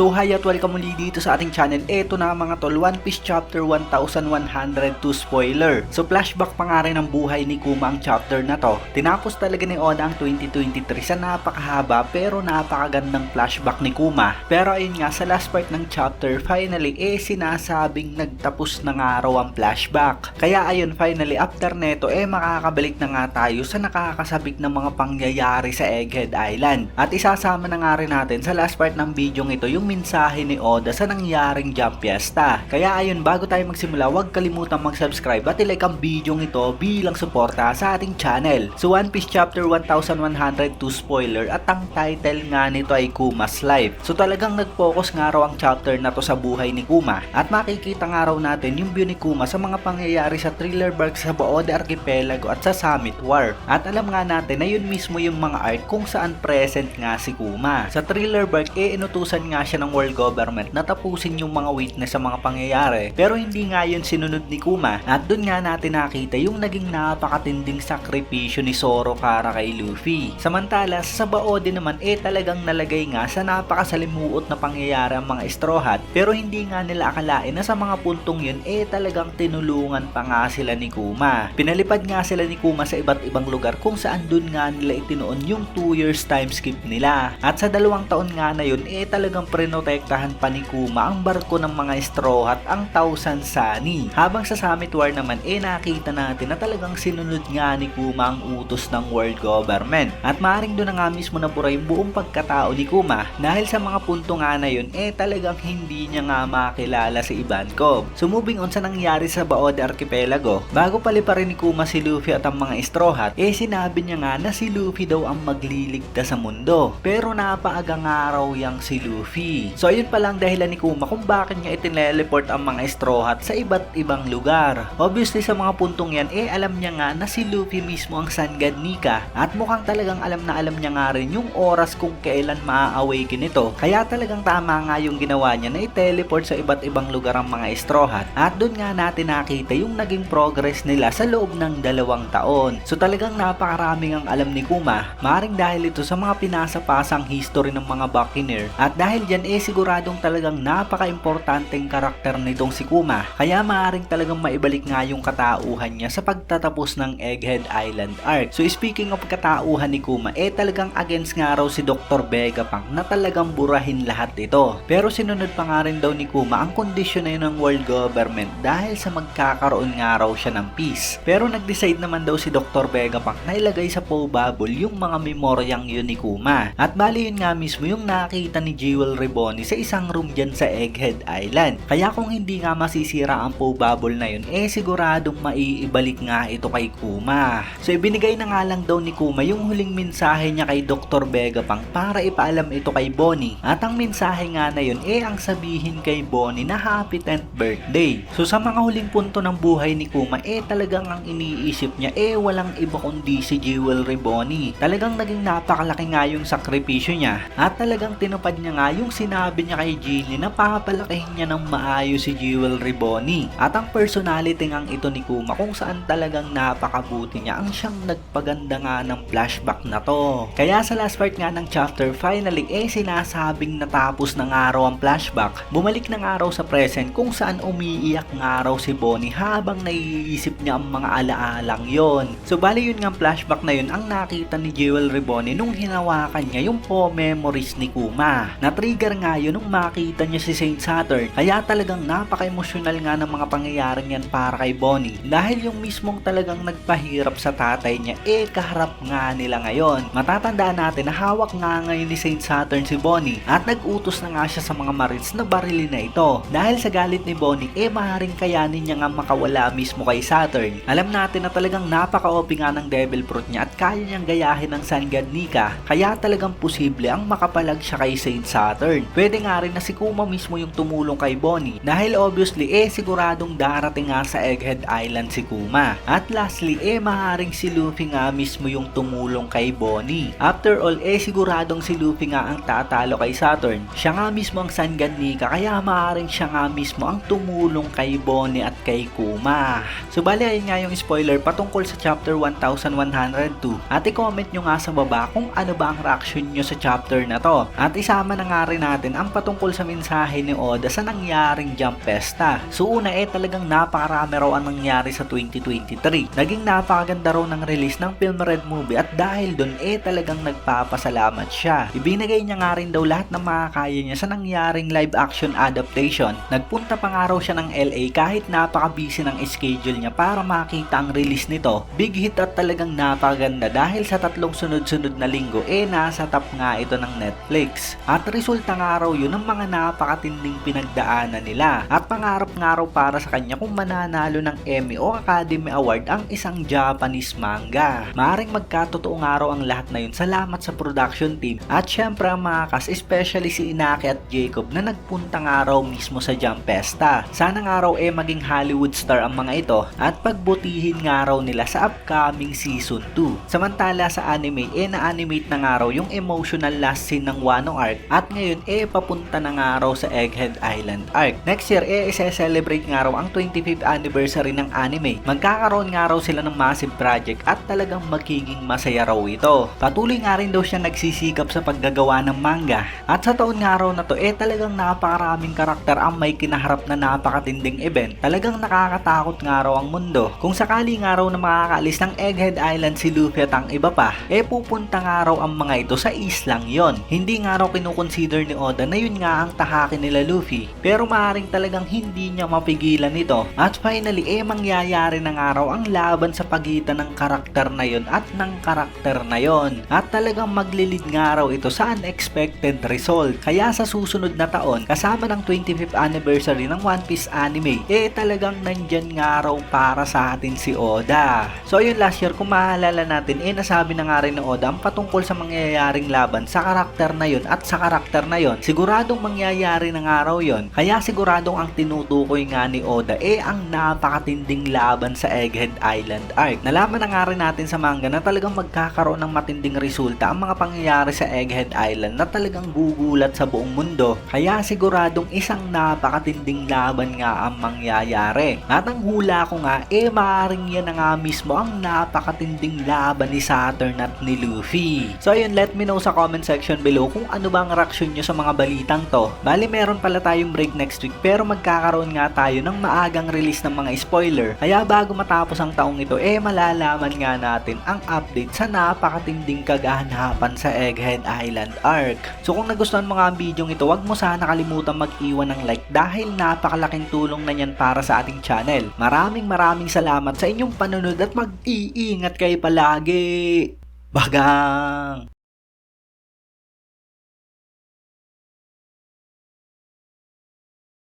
So hi at welcome muli dito sa ating channel. Ito na mga tol, One Piece Chapter 1102 spoiler. So flashback pa nga rin ang buhay ni Kuma ang chapter na to. Tinapos talaga ni Oda ang 2023 sa napakahaba pero napakagandang flashback ni Kuma. Pero ayun nga, sa last part ng chapter, finally eh sinasabing nagtapos na nga raw ang flashback. Kaya ayun, finally after neto eh makakabalik na nga tayo sa nakakasabik ng mga pangyayari sa Egghead Island. At isasama na nga rin natin sa last part ng video ito yung mensahe ni Oda sa nangyaring Jump Fiesta. Kaya ayun, bago tayo magsimula, huwag kalimutang mag-subscribe at ilike ang video ito bilang suporta sa ating channel. So One Piece Chapter 1102 spoiler at ang title nga nito ay Kuma's Life. So talagang nag-focus nga raw ang chapter na to sa buhay ni Kuma at makikita nga raw natin yung view ni Kuma sa mga pangyayari sa Thriller Bark sa Baode Archipelago at sa Summit War. At alam nga natin na yun mismo yung mga art kung saan present nga si Kuma. Sa Thriller Bark, e inutusan nga siya ng world government na tapusin yung mga witness sa mga pangyayari. Pero hindi nga yun sinunod ni Kuma at dun nga natin nakita yung naging napakatinding sakripisyo ni Zoro para kay Luffy. Samantala, sa Baode naman eh talagang nalagay nga sa napakasalimuot na pangyayari ang mga Straw Hat pero hindi nga nila akalain na sa mga puntong yun eh talagang tinulungan pa nga sila ni Kuma. Pinalipad nga sila ni Kuma sa iba't ibang lugar kung saan dun nga nila itinoon yung 2 years time skip nila. At sa dalawang taon nga na yun eh talagang prinotektahan pa ni Kuma ang barko ng mga Straw Hat ang Thousand Sunny. Habang sa Summit War naman eh nakita natin na talagang sinunod nga ni Kuma ang utos ng world government. At maaaring doon na nga mismo nabura yung buong pagkatao ni Kuma dahil sa mga punto nga na yun eh talagang hindi niya nga makilala si Ivankov. So moving on sa nangyari sa Baode Archipelago, bago paliparin ni Kuma si Luffy at ang mga Straw Hat, eh sinabi niya nga na si Luffy daw ang magliligtas sa mundo. Pero napaaga nga raw yang si Luffy. So ayun pa lang dahilan ni Kuma kung bakit niya itineleport ang mga Straw Hat sa iba't ibang lugar. Obviously sa mga puntong yan, eh alam niya nga na si Luffy mismo ang Sun God Nika at mukhang talagang alam na alam niya nga rin yung oras kung kailan maa-awaken ito. Kaya talagang tama nga yung ginawa niya na i-teleport sa iba't ibang lugar ang mga Straw Hat. At doon nga natin nakita yung naging progress nila sa loob ng dalawang taon. So talagang napakaraming ang alam ni Kuma. Maring dahil ito sa mga pinasapasang history ng mga Buccaneer. At dahil dyan eh siguradong talagang napaka-importanteng karakter nitong si Kuma. Kaya maaring talagang maibalik nga yung katauhan niya sa pagtatapos ng Egghead Island arc. So speaking of katauhan ni Kuma, eh talagang against nga raw si Dr. Vegapunk na talagang burahin lahat ito. Pero sinunod pa nga rin daw ni Kuma ang kondisyon na yun ng world government dahil sa magkakaroon nga raw siya ng peace. Pero nag-decide naman daw si Dr. Vegapunk na ilagay sa Poe Bubble yung mga memoryang yun ni Kuma. At bali yun nga mismo yung nakita ni Jewel Riboni sa isang room dyan sa Egghead Island. Kaya kung hindi nga masisira ang Poe Bubble na yun, eh siguradong maiibalik nga ito kay Kuma. So ibinigay na nga lang daw ni Kuma yung huling mensahe niya kay Dr. Vegapunk para ipaalam ito kay Bonnie. At ang mensahe nga na yun, eh ang sabihin kay Bonnie na happy 10th birthday. So sa mga huling punto ng buhay ni Kuma, eh talagang ang iniisip niya, eh walang iba kundi si Jewel Riboni. Talagang naging napakalaki nga yung sakripisyo niya. At talagang tinupad niya nga yung sinabi niya kay Ginny na papalakihin niya ng maayos si Jewel Riboni. At ang personality ngang ito ni Kuma kung saan talagang napakabuti niya ang siyang nagpaganda nga ng flashback na to. Kaya sa last part nga ng chapter, finally eh sinasabing natapos ng araw ang flashback. Bumalik ng araw sa present kung saan umiiyak ng araw si Bonnie habang naiisip niya ang mga alaalang yon. So bali yun nga flashback na yun ang nakita ni Jewel Riboni nung hinawakan niya yung po memories ni Kuma. Na-trigger nga yun nung makita niya si Saint Saturn. Kaya talagang napaka-emosyonal nga ng mga pangyayaring yan para kay Bonnie. Dahil yung mismong talagang nagpahirap sa tatay niya, eh kaharap nga nila ngayon. Matatandaan natin na hawak nga ngayon ni Saint Saturn si Bonnie at nag-utos na nga siya sa mga Marines na barilin na ito. Dahil sa galit ni Bonnie, eh maaaring kayanin niya nga makawala mismo kay Saturn. Alam natin na talagang napaka-OP nga ng Devil Fruit niya at kaya niyang gayahin ng Sun God. Kaya talagang posible ang makapalag siya kay Saint Saturn. Pwede nga rin na si Kuma mismo yung tumulong kay Bonnie. Dahil obviously eh siguradong darating nga sa Egghead Island si Kuma. At lastly eh maaaring si Luffy nga mismo yung tumulong kay Bonnie. After all eh siguradong si Luffy nga ang tatalo kay Saturn. Siya nga mismo ang Sun God Nika kaya maaaring siya nga mismo ang tumulong kay Bonnie at kay Kuma. So bali ayun nga yung spoiler patungkol sa chapter 1102 at i-comment nyo nga sa baba kung ano ba ang reaction nyo sa chapter na to. At isama na nga rin natin ang patungkol sa mensahe ni Oda sa nangyaring Jump Festa. So una eh talagang napakarami raw ang nangyari sa 2023. Naging napakaganda raw ng release ng Film Red Movie at dahil doon eh talagang nagpapasalamat siya. Ibinigay niya nga rin daw lahat ng makakaya niya sa nangyaring live action adaptation. Nagpunta pa nga raw siya ng LA kahit napaka-busy ng schedule niya para makita ang release nito. Big hit at talagang napakaganda dahil sa tatlong sunod-sunod na linggo eh nasa top nga ito ng Netflix. At resulta nga raw yun ng mga napakatinding pinagdaanan nila. At pangarap nga raw para sa kanya kung mananalo ng Emmy o Academy Award ang isang Japanese manga. Maaring magkatotoo nga raw ang lahat na yun salamat sa production team at syempre ang mga cast especially si Inaki at Jacob na nagpunta nga raw mismo sa Jump Festa. Sana nga raw eh maging Hollywood star ang mga ito at pagbutihin nga raw nila sa upcoming season 2. Samantala sa anime eh na-animate na nga raw yung emotional last scene ng Wano arc at ngayon eh papunta na nga raw sa Egghead Island arc. Next year eh ise-celebrate nga raw ang 25th anniversary ng anime. Magkakaroon nga raw sila ng massive project at talagang magiging masaya raw ito. Patuloy nga rin daw siya nagsisikap sa paggagawa ng manga. At sa taon nga raw na to eh talagang napakaraming karakter ang may kinaharap na napakatinding event. Talagang nakakatakot nga raw ang mundo. Kung sakali nga raw na makakaalis ng Egghead Island si Luffy at ang iba pa, eh pupunta nga raw ang mga ito sa islang yon. Hindi nga raw kinukonsider ni Oda na yun nga ang tahaki nila Luffy. Pero maaring talagang hindi niya mapigilan ito. At finally, eh mangyayari na nga raw ang laban sa pagitan ng karakter na yon at ng karakter na yon. At talagang maglilid nga raw ito sa unexpected result. Kaya sa susunod na taon, kasama ng 25th anniversary ng One Piece anime, eh talagang nandyan nga raw para sa atin si Oda. So yun last year, kung maalala natin, eh nasabi na nga rin ni Oda ang patungkol sa mangyayaring laban sa karakter na yun at sa karakter na yun. Siguradong mangyayari na nga raw yun. Kaya siguradong ang tinutukoy nga ni Oda eh ang napakatinding laban sa Egghead Island arc. Nalaman na nga rin natin sa manga na talagang magkakaroon ng matinding resulta ang mga pangyayari sa Egghead Island na talagang gugulat sa buong mundo. Kaya siguradong isang napakatinding laban nga ang mangyayari. At ang hula ko nga, eh maaaring yan na nga mismo ang napakatinding laban ni Saturn at ni Luffy. So ayun, let me know sa comment section below kung ano ba ang reaksyon nyo sa mga balitang to. Bali meron pala tayong break next week pero magkakaroon nga tayo ng maagang release ng mga spoiler. Kaya bago matapos ang taong ito, eh malalaman nga natin ang update sa napakatinding kaganapan sa Egghead Island arc. So kung nagustuhan mo nga ang video ito, wag mo sana kalimutan mag-iwan ng like dahil napakalaking tulong na yan para sa ating channel. Maraming maraming salamat sa inyong panunod at mag-iingat kayo palagi. Bagang!